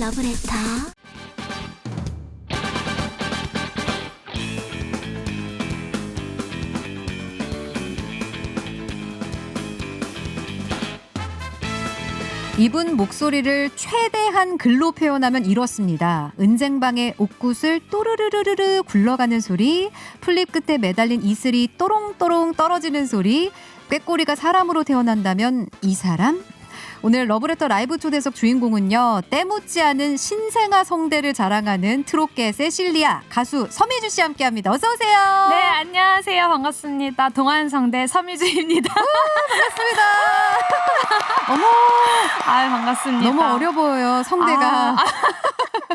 러브레터. 이분 목소리를 최대한 글로 표현하면 이렇습니다. 은쟁방의 옥굿을 또르르르르르 굴러가는 소리, 플립 끝에 매달린 이슬이 또롱또롱 떨어지는 소리, 꾀꼬리가 사람으로 태어난다면 이 사람? 오늘 러브레터 라이브 초대석 주인공은요, 때묻지 않은 신생아 성대를 자랑하는 트롯계 세실리아 가수 서미주 씨 함께 합니다. 어서 오세요. 네, 안녕하세요. 반갑습니다. 동안 성대 서미주입니다. 반갑습니다. 어머, 아, 반갑습니다. 너무 어려 보여요, 성대가. 아,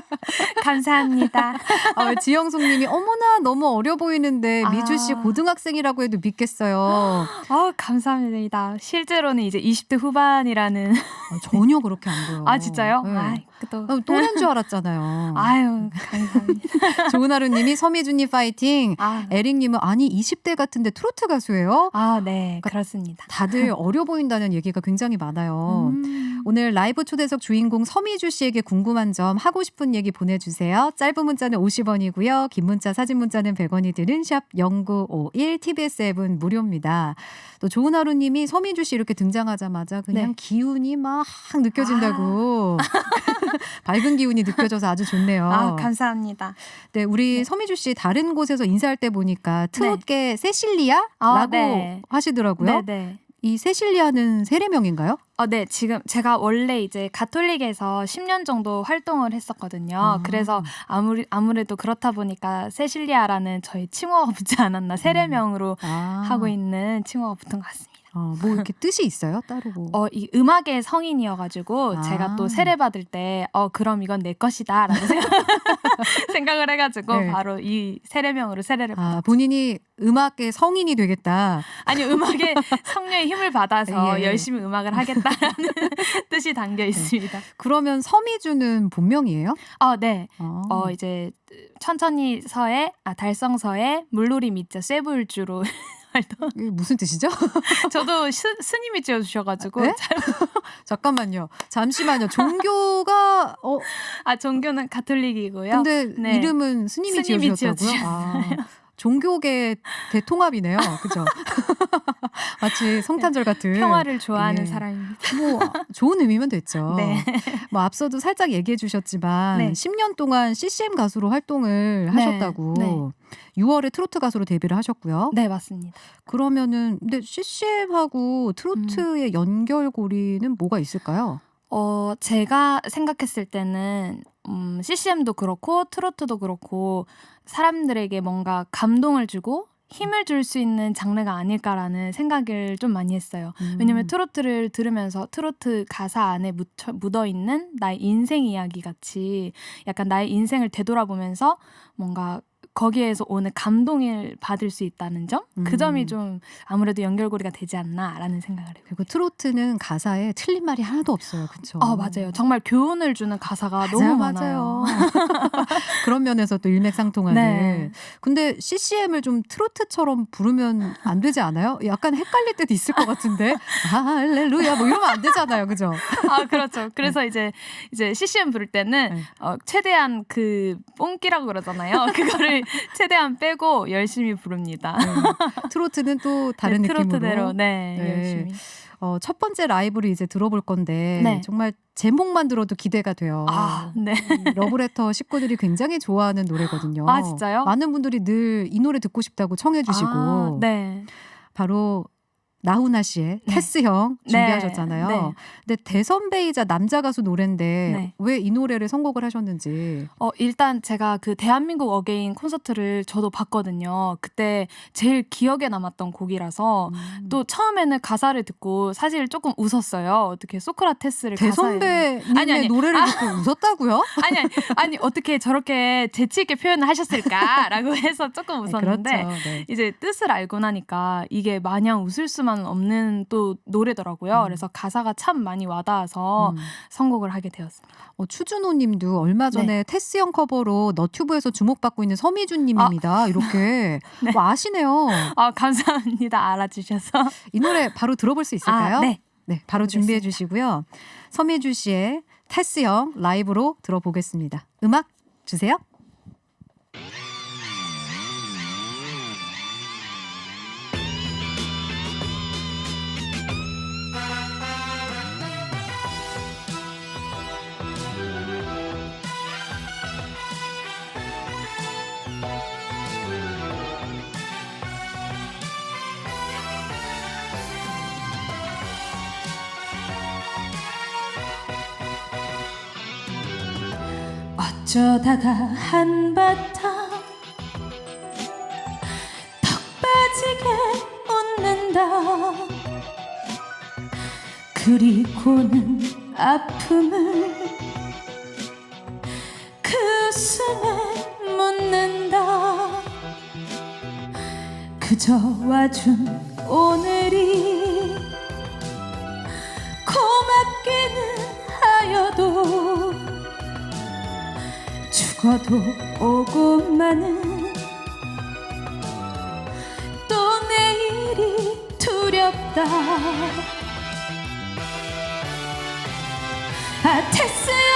감사합니다. 아, 지영숙 님이 어머나 너무 어려 보이는데 아. 미주 씨 고등학생이라고 해도 믿겠어요. 어, 감사합니다. 실제로는 이제 20대 후반이라는. 아, 전혀 그렇게 안 보여. 아, 진짜요? 네. 아, 또. 아, 또래인 줄 알았잖아요. 아유, 감사합니다. 좋은 하루 님이 서미주님 파이팅. 아, 에릭 님은 아니 20대 같은데 트로트 가수예요? 아, 네, 그렇습니다. 다들 어려 보인다는 얘기가 굉장히 많아요. 음. 오늘 라이브 초대석 주인공 서미주 씨에게 궁금한 점 하고 싶은 얘기 보내주세요. 짧은 문자는 50원이고요. 긴 문자 사진 문자는 100원이 드는 샵 0951 TBS 앱은 무료입니다. 또 좋은 하루님이 서미주 씨 이렇게 등장하자마자 그냥 네. 기운이 막 느껴진다고 밝은 기운이 느껴져서 아주 좋네요. 아, 감사합니다. 네, 우리 네. 서미주 씨 다른 곳에서 인사할 때 보니까 트롯계 세실리아라고 아, 네. 하시더라고요. 네, 네. 이 세실리아는 세례명인가요? 어, 네, 지금 제가 원래 이제 가톨릭에서 10년 정도 활동을 했었거든요. 아. 그래서 아무리, 아무래도 그렇다 보니까 세실리아라는 저희 칭호가 붙지 않았나, 세례명으로 아. 하고 있는 칭호가 붙은 것 같습니다. 어, 뭐 이렇게 뜻이 있어요? 따로 뭐. 어, 이 음악의 성인이어가지고 아. 제가 또 세례 받을 때, 어, 그럼 이건 내 것이다라는 생각, 생각을 해가지고 네. 바로 이 세례명으로 세례를 아, 받았죠. 본인이 음악의 성인이 되겠다. 아니, 음악의 성령의 힘을 받아서 예. 열심히 음악을 하겠다라는 뜻이 담겨 있습니다. 그러면 서미주는 본명이에요? 어, 네. 어. 어 이제 천천히 서에 아 달성서에 물놀이 밑자 쇠불주로 이게 무슨 뜻이죠? 저도 스, 스님이 지어 주셔가지고 네? 잠깐만요. 잠시만요. 종교가 어 아 종교는 가톨릭이고요. 근데 네. 이름은 스님이, 스님이 지어주셨다고요? 아, 종교계 대통합이네요. 그죠? 마치 성탄절 같은 평화를 좋아하는 예. 사람입니다. 뭐 좋은 의미면 됐죠. 네. 뭐 앞서도 살짝 얘기해 주셨지만 네. 10년 동안 CCM 가수로 활동을 네. 하셨다고. 네. 6월에 트로트 가수로 데뷔를 하셨고요. 네 맞습니다. 그러면은 근데 CCM하고 트로트의 연결고리는 뭐가 있을까요? 어 제가 생각했을 때는 음, CCM도 그렇고 트로트도 그렇고 사람들에게 뭔가 감동을 주고 힘을 줄 수 있는 장르가 아닐까라는 생각을 좀 많이 했어요. 왜냐면 음. 트로트를 들으면서 트로트 가사 안에 묻혀, 묻어 있는 나의 인생 이야기 같이 약간 나의 인생을 되돌아보면서 뭔가 거기에서 오는 감동을 받을 수 있다는 점, 음. 그 점이 좀 아무래도 연결고리가 되지 않나라는 생각을 해요. 그리고 트로트는 가사에 틀린 말이 하나도 없어요. 그렇죠? 아 맞아요. 정말 교훈을 주는 가사가 너무 많아요. 그런 면에서 또 일맥상통하는. 네. 근데 CCM을 좀 트로트처럼 부르면 안 되지 않아요? 약간 헷갈릴 때도 있을 것 같은데. 할렐루야 뭐 이러면 안 되잖아요. 그죠? 아 그렇죠. 그래서 이제 이제 CCM 부를 때는 네. 어, 최대한 그 뽕기라고 그러잖아요. 그거를 최대한 빼고 열심히 부릅니다. 네. 트로트는 또 다른 네, 느낌으로. 트로트대로 네, 네. 열심히. 어, 첫 번째 라이브를 이제 들어볼 건데 네. 정말 제목만 들어도 기대가 돼요. 아 네. 이 러브레터 식구들이 굉장히 좋아하는 노래거든요. 아, 진짜요? 많은 분들이 늘 이 노래 듣고 싶다고 청해 주시고 아, 네. 바로 나훈아 씨의 네. 테스 형 준비하셨잖아요. 네. 근데 대선배이자 남자 가수 노래인데 네. 왜이 노래를 선곡을 하셨는지. 어 일단 제가 그 대한민국 어게인 콘서트를 저도 봤거든요. 그때 제일 기억에 남았던 곡이라서 음. 또 처음에는 가사를 듣고 사실 조금 웃었어요. 어떻게 소크라테스를 대선배님의 아니, 아니. 노래를 아. 듣고 웃었다고요? 아니 아니 아니 어떻게 저렇게 재치 있게 표현을 하셨을까라고 해서 조금 웃었는데 네, 그렇죠. 네. 이제 뜻을 알고 나니까 이게 마냥 웃을 수만 은 없는 또 노래더라고요. 음. 그래서 가사가 참 많이 와닿아서 음. 선곡을 하게 되었습니다. 어, 추준호 님도 얼마 전에 네. 테스 형 커버로 너튜브에서 주목받고 있는 서미준 님입니다. 이렇게 네. 뭐 아시네요. 아 감사합니다. 알아주셔서. 이 노래 바로 들어볼 수 있을까요? 아, 네. 네, 바로. 준비해 주시고요. 서미주 씨의 테스 형 라이브로 들어보겠습니다. 음악 주세요. 어쩌다가 한바탕 턱 빠지게 웃는다. 그리고는 아픔을 그 숨에 묻는다. 그저 와준 죽어도 오고 마는 또 내일이 두렵다. 아 테스야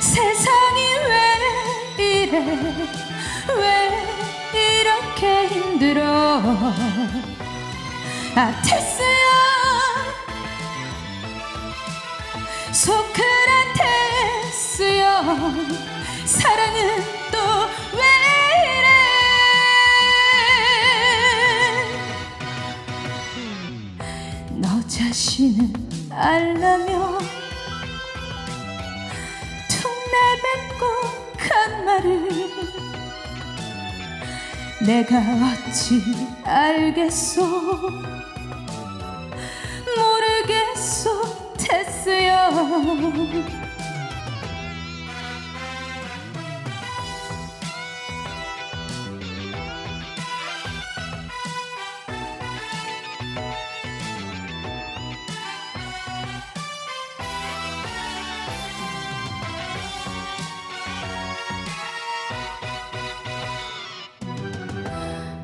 세상이 왜 이래? 왜 이렇게 힘들어? 아 테스야 소크 알라며 툭 내뱉고 간 말을 내가 어찌 알겠소? 모르겠소 테스여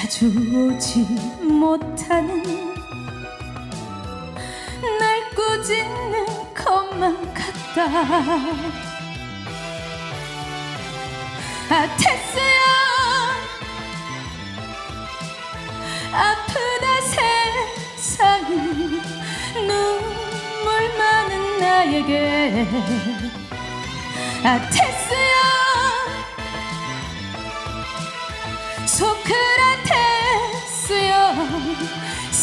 자주 오지 못하는 날 꾸짖는 것만 같다. 아 테스야 아프다 세상이 눈물 많은 나에게. 아 테스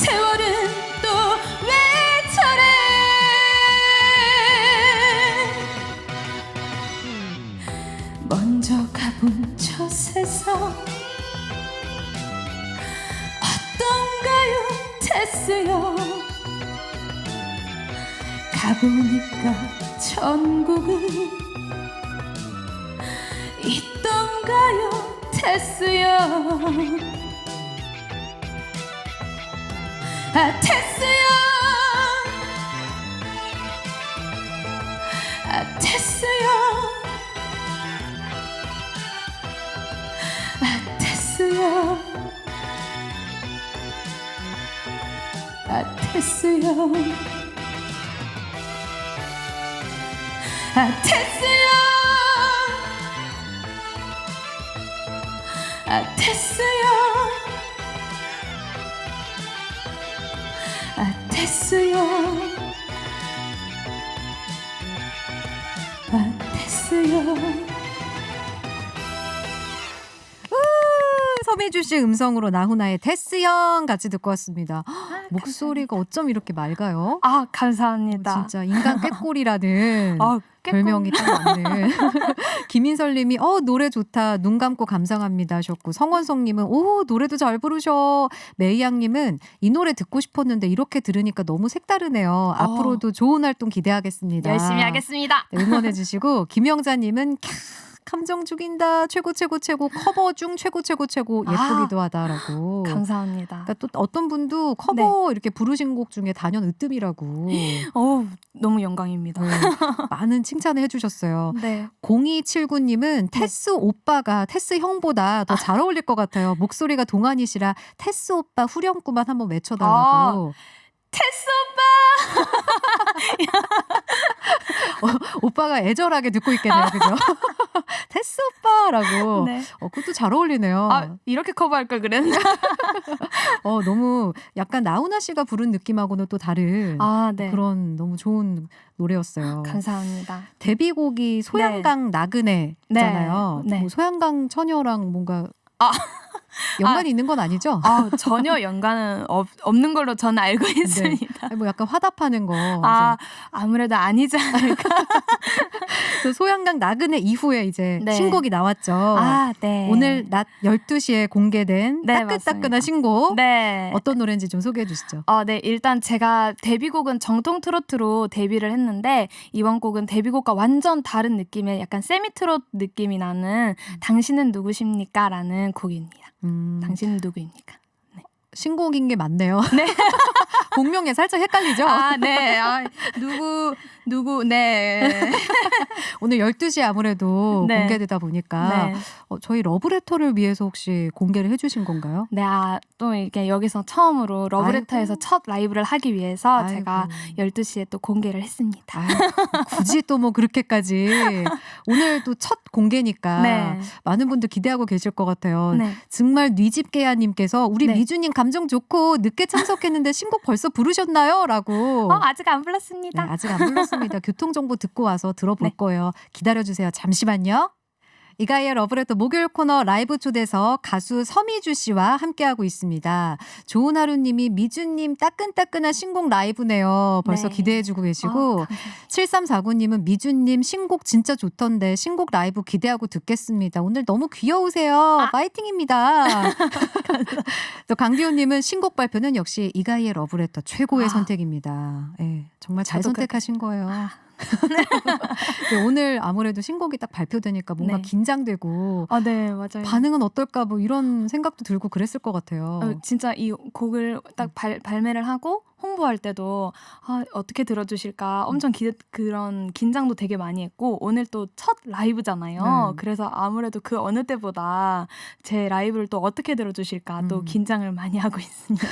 세월은 또 왜 저래 먼저 가본 저 세상 어떤가요? 테스여 가보니까 천국은 있던가요? 테스여 아 테스여 아 테스여 아 테스여 아 테스여 아 테스여 아 테스요 아 테스요. 아 테스요 소민 서미주 씨 음성으로 나훈아의 테스 형 같이 듣고 왔습니다. 아, 목소리가 어쩜 이렇게 맑아요? 아 감사합니다. 진짜 인간 꾀꼬리라는 아, 꽤 별명이 딱 맞네. 김인설 님이 어 노래 좋다 눈 감고 감상합니다 하셨고 성원성님은 오 노래도 잘 부르셔. 메이양 님은 이 노래 듣고 싶었는데 이렇게 들으니까 너무 색다르네요. 앞으로도 좋은 활동 기대하겠습니다. 열심히 하겠습니다. 네, 응원해 주시고 김영자 님은 캬, 감정 죽인다 최고 최고 최고 커버 중 최고 최고 최고 예쁘기도 하다라고. 감사합니다. 그러니까 또 어떤 분도 커버 이렇게 부르신 곡 중에 단연 으뜸이라고 어우 너무 영광입니다. 네, 많은 칭찬을 해주셨어요. 네. 0279님은 테스 오빠가 테스 형보다 더 잘 어울릴 것 같아요. 목소리가 동안이시라 테스 오빠 후렴구만 한번 외쳐달라고. 테스 어, 오빠가 애절하게 듣고 있겠네요, 그죠? 테스 오빠라고. 오빠. 네. 어, 그것도 잘 어울리네요. 아 이렇게 커버할 걸 그랬나? 어, 너무 약간 나훈아 씨가 부른 느낌하고는 또 다른 아 네. 그런 너무 좋은 노래였어요. 감사합니다. 데뷔곡이 소양강 나그네잖아요. 네. 네. 뭐 소양강 처녀랑 뭔가 아. 연관이 있는 건 아니죠? 아 전혀 연관은 없, 없는 걸로 저는 알고 있습니다. 아니, 뭐 약간 화답하는 거. 아 아무래도 아니지 않을까? 이제 소양강 나그네 이후에 이제 네. 신곡이 나왔죠. 아 네. 오늘 낮 12시에 공개된 네, 따끈따끈한 맞습니다. 신곡. 네. 어떤 노래인지 좀 소개해 주시죠. 어, 네. 일단 제가 데뷔곡은 정통 트로트로 데뷔를 했는데 이번 곡은 데뷔곡과 완전 다른 느낌의 약간 세미 트롯 느낌이 나는 당신은 누구십니까 라는 곡입니다. 음, 당신은 누구입니까? 신곡인 게 맞네요. 네. 공명에 살짝 헷갈리죠? 아, 네. 아, 누구 누구 네. 오늘 12시에 아무래도 네. 공개되다 보니까 네. 어, 저희 러브레터를 위해서 혹시 공개를 해 주신 건가요? 네, 아, 또 이게 여기서 처음으로 러브레터에서 아이고. 첫 라이브를 하기 위해서 아이고. 제가 12시에 또 공개를 했습니다. 아유, 굳이 또 뭐 그렇게까지 오늘 또 첫 공개니까 네. 많은 분들 기대하고 계실 것 같아요. 네. 정말 뉘집게야 님께서 우리 네. 미주 님 감정 좋고 늦게 참석했는데 신곡 벌써 부르셨나요?라고. 어, 아직 안 네, 불렀습니다. 아직 안 불렀습니다. 교통 정보 듣고 와서 들어볼 네. 거예요. 기다려 주세요. 잠시만요. 이가희의 러브레터 목요일 코너 라이브 초대석 가수 서미주 씨와 함께하고 있습니다. 좋은 하루님이 미주님 따끈따끈한 신곡 라이브네요. 벌써 네. 기대해주고 계시고 아, 감사합니다. 7349님은 미주님 신곡 진짜 좋던데 신곡 라이브 기대하고 듣겠습니다. 오늘 너무 귀여우세요. 파이팅입니다. 또 강디호님은 신곡 발표는 역시 이가희의 러브레터 최고의 아. 선택입니다. 예, 정말 잘 선택하신 거예요. 네, 오늘 아무래도 신곡이 딱 발표되니까 뭔가 네. 긴장되고 아, 네, 맞아요. 반응은 어떨까 뭐 이런 생각도 들고 그랬을 것 같아요. 어, 진짜 이 곡을 딱 발, 발매를 하고 홍보할 때도 아, 어떻게 들어주실까 엄청 기, 그런 긴장도 되게 많이 했고 오늘 또 첫 라이브잖아요. 네. 그래서 아무래도 그 어느 때보다 제 라이브를 또 어떻게 들어주실까 또 음. 긴장을 많이 하고 있습니다.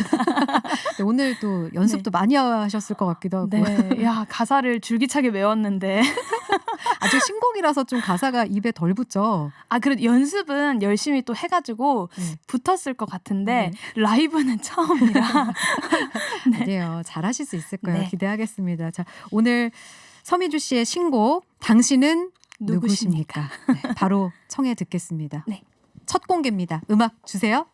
네, 오늘 또 연습도 많이 하셨을 것 같기도 하고 네, 야 가사를 줄기차게 외웠는데 아직 신곡이라서 좀 가사가 입에 덜 붙죠. 아 그래도 연습은 열심히 또 해가지고 네. 붙었을 것 같은데 라이브는 처음이라 네. 아니에요. 잘하실 수 있을 거예요. 네. 기대하겠습니다. 자, 오늘 서미주 씨의 신곡 당신은 누구십니까? 네, 바로 청해 듣겠습니다. 네. 첫 공개입니다. 음악 주세요.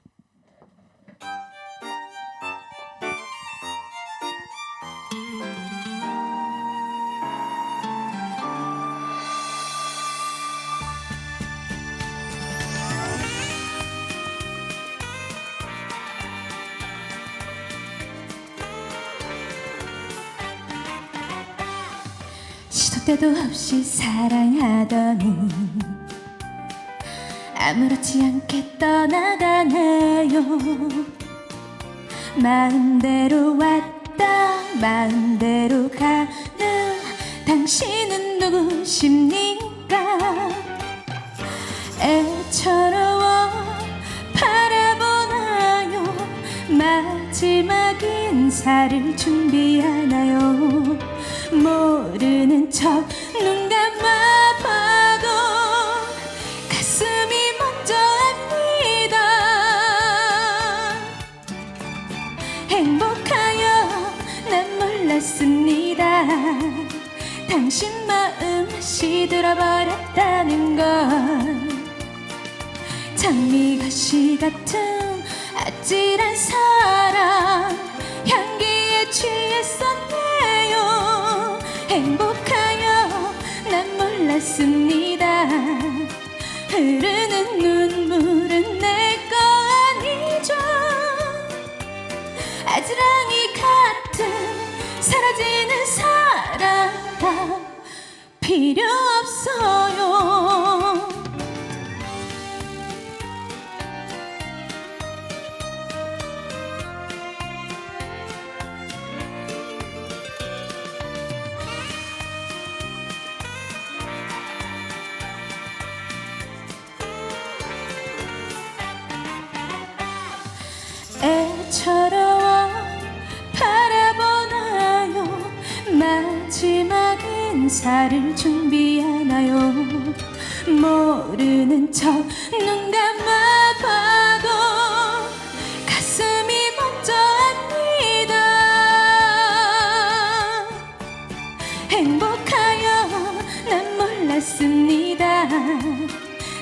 때도 없이 사랑하더니 아무렇지 않게 떠나가네요. 마음대로 왔다 마음대로 가는 당신은 누구십니까? 애처로워 바라보나요? 마지막 인사를 준비하나요 모르는 척 눈 감아봐도 가슴이 먼저 압니다. 행복하여 난 몰랐습니다. 당신 마음 시들어버렸다는 걸 장미가시 같은 아찔한 사랑 난 몰랐습니다. 흐르는 눈물은 내 거 아니죠. 아지랑이 같은 사라지는 사랑 다 필요 없어 인사를 준비하나요? 모르는 척 눈 감아봐도 가슴이 압니다. 행복하여 난 몰랐습니다.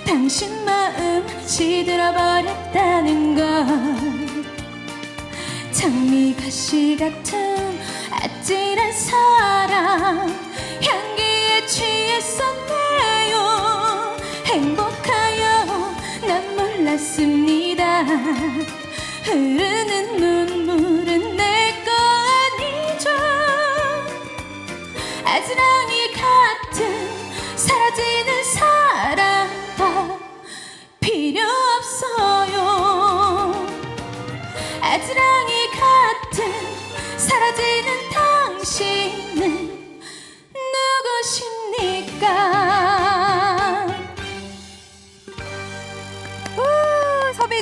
당신 마음 시들어버렸다는 걸 장미가시 같은 아찔한 사랑 몰랐습니다. 흐르는 눈물은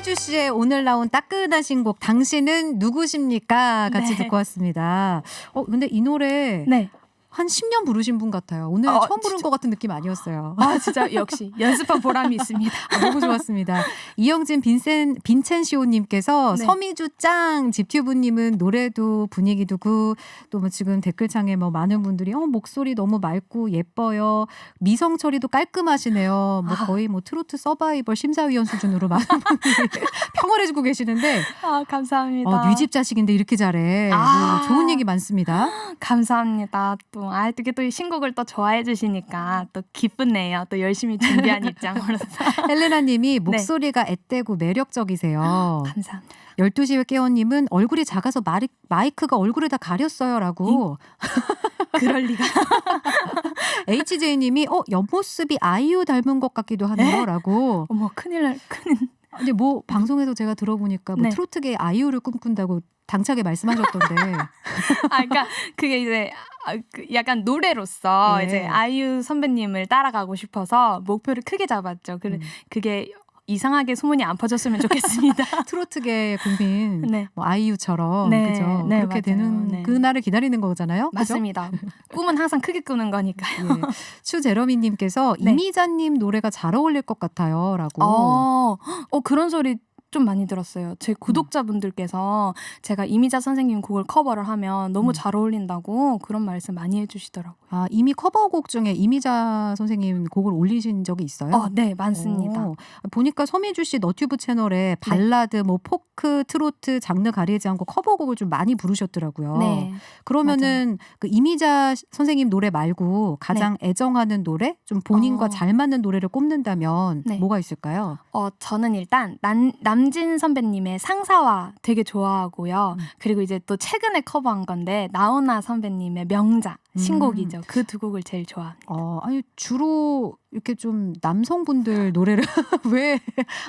우, 서비주 씨의 오늘 나온 따끈한 신곡 당신은 누구십니까? 같이 네. 듣고 왔습니다. 어 근데 이 노래 네. 한 10년 부르신 분 같아요. 오늘 어, 처음 부른 진짜. 것 같은 느낌 아니었어요. 아 진짜 역시 연습한 보람이 있습니다. 아, 너무 좋았습니다. 이영진 빈센 빈첸시오님께서 네. 서미주 짱 집튜브님은 노래도 분위기도 굿또 뭐 지금 댓글창에 뭐 많은 분들이 어 목소리 너무 맑고 예뻐요 미성 처리도 깔끔하시네요. 뭐 아. 거의 뭐 트로트 서바이벌 심사위원 수준으로 많은 분들이 평을 해주고 계시는데 아 감사합니다. 어, 뉘집 자식인데 이렇게 잘해. 아. 뭐 좋은 얘기 많습니다. 감사합니다. 또 아, 어떻게 또이 신곡을 또 좋아해 주시니까 또 기쁘네요. 또 열심히 준비한 입장으로서 헬레나님이 네. 목소리가 앳되고 매력적이세요. 감사합니다. 12시에 깨어님은 얼굴이 작아서 마리, 마이크가 얼굴에 다 가렸어요라고. 그럴 리가. HJ님이 어 옆모습이 아이유 닮은 것 같기도 하네요라고. 어머 큰일 날 큰일. 근데 뭐 방송에서 제가 들어보니까 뭐 네. 트로트계 아이유를 꿈꾼다고 당차게 말씀하셨던데. 아 그러니까 그게 이제 아, 그 약간 노래로서 예. 이제 아이유 선배님을 따라가고 싶어서 목표를 크게 잡았죠. 그 음. 그게 이상하게 소문이 안 퍼졌으면 좋겠습니다. 트로트계 국민 네. 뭐 아이유처럼 네, 그죠? 네, 그렇게 맞아요. 되는 네. 그 날을 기다리는 거잖아요. 맞습니다. 꿈은 항상 크게 꾸는 거니까요. 예. 추제러미님께서 네. 이미자님 노래가 잘 어울릴 것 같아요라고. 어, 어 그런 소리 좀 많이 들었어요. 제 구독자분들께서 제가 이미자 선생님 곡을 커버를 하면 너무 음. 잘 어울린다고 그런 말씀 많이 해주시더라고요. 아 이미 커버곡 중에 이미자 선생님 곡을 올리신 적이 있어요? 어, 네 많습니다. 오, 보니까 서미주 씨 너튜브 채널에 발라드, 뭐 포크, 트로트 장르 가리지 않고 커버곡을 좀 많이 부르셨더라고요. 네. 그러면은 그 이미자 선생님 노래 말고 가장 애정하는 노래, 좀 본인과 어. 잘 맞는 노래를 꼽는다면 네. 뭐가 있을까요? 어, 저는 일단 남, 남진 선배님의 상사와 되게 좋아하고요. 음. 그리고 이제 또 최근에 커버한 건데 나훈아 선배님의 명자 음. 신곡이죠. 그 두 곡을 제일 좋아합니다. 어, 아니 주로 이렇게 좀 남성분들 노래를 왜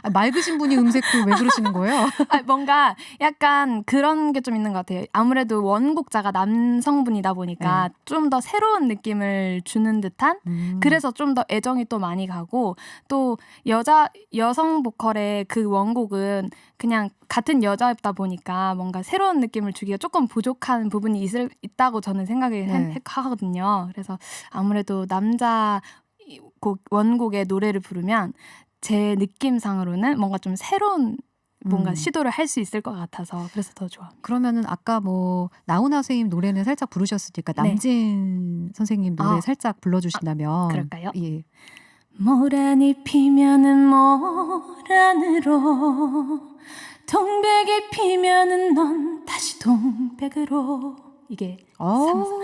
아, 맑으신 분이 음색도 왜 그러시는 거예요? 아, 뭔가 약간 그런 게 좀 있는 것 같아요. 아무래도 원곡자가 남성분이다 보니까 좀더 새로운 느낌을 주는 듯한 음. 그래서 좀 더 애정이 또 많이 가고 또 여자 여성 보컬의 그 원곡은 그냥 같은 여자였다 보니까 뭔가 새로운 느낌을 주기가 조금 부족한 부분이 있을 있다고 저는 생각을 네. 해- 하거든요. 그래서 아무래도 남자 이 곡 원곡의 노래를 부르면 제 느낌상으로는 뭔가 좀 새로운 뭔가 음. 시도를 할 수 있을 것 같아서 그래서 더 좋아. 그러면은 아까 뭐 나훈아 선생님 노래는 살짝 부르셨으니까 네. 남진 선생님 노래 아. 살짝 불러주신다면 그럴까요? 예. 모란이 피면은 모란으로 동백이 피면은 넌 다시 동백으로 이게 어우,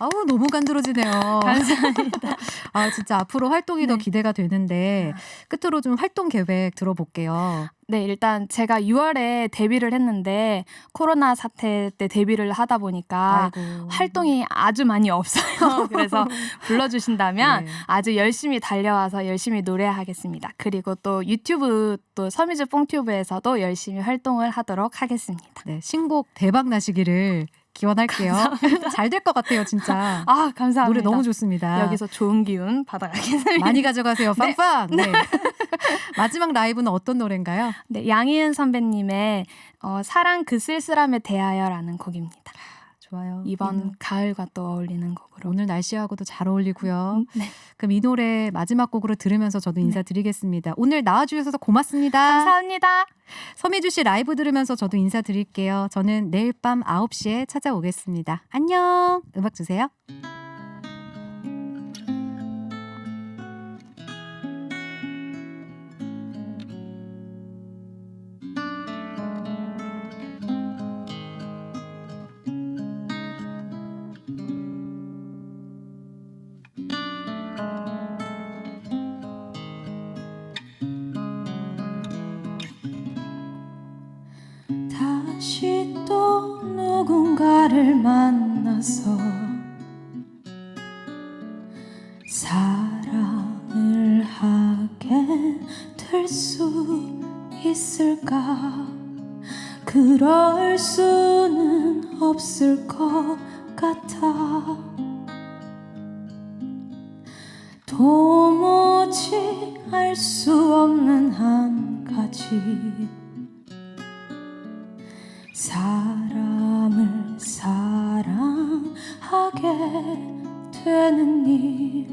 아우 너무 간드러지네요. 감사합니다. 아 진짜 앞으로 활동이 더 네. 기대가 되는데 끝으로 좀 활동 계획 들어볼게요. 네, 일단 제가 6월에 데뷔를 했는데 코로나 사태 때 데뷔를 하다 보니까 아이고. 활동이 아주 많이 없어요. 그래서 불러주신다면 네. 아주 열심히 달려와서 열심히 노래하겠습니다. 그리고 또 유튜브 또 서미즈 뽕튜브에서도 열심히 활동을 하도록 하겠습니다. 네, 신곡 대박 나시기를 기원할게요. 잘 될 것 같아요, 진짜. 아 감사합니다. 노래 너무 좋습니다. 여기서 좋은 기운 받아가겠습니다. 많이 가져가세요. 빵빵. 네. 마지막 라이브는 어떤 노래인가요? 네, 양희은 선배님의 어, 사랑 그 쓸쓸함에 대하여라는 곡입니다. 좋아요. 이번 이 노- 가을과 또 어울리는 곡으로. 오늘 날씨하고도 잘 어울리고요. 네. 그럼 이 노래 마지막 곡으로 들으면서 저도 인사드리겠습니다. 오늘 나와주셔서 고맙습니다. 감사합니다. 서미주 씨 라이브 들으면서 저도 인사드릴게요. 저는 내일 밤 9시에 찾아오겠습니다. 안녕. 음악 주세요. 나서 사랑을 하게 될 수 있을까? 그럴 수는 없을 것 같아. 도무지 알 수 없는 한 가지. 사람 하게 되는 일?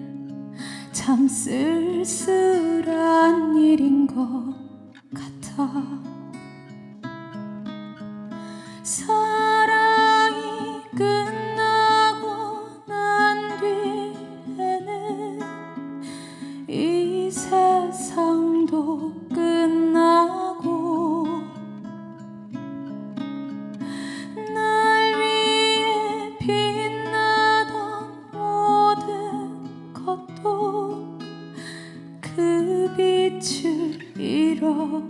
참 쓸쓸한 일인 것 같아 빛을 잃어버려.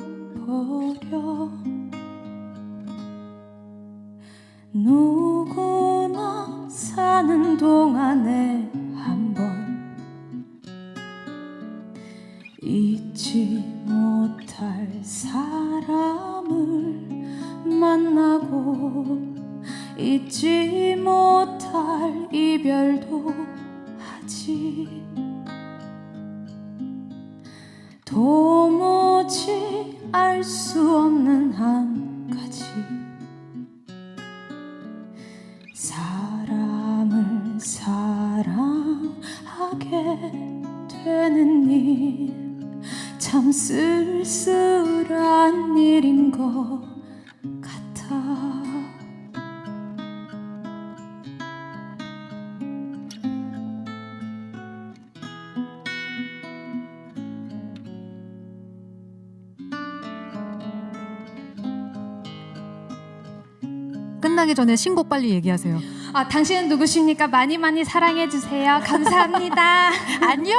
누 되는 일 참 쓸쓸한 일인 것 같아. 끝나기 전에 신곡 빨리 얘기하세요. 아, 당신은 누구십니까? 많이 많이 사랑해 주세요. 감사합니다. 안녕.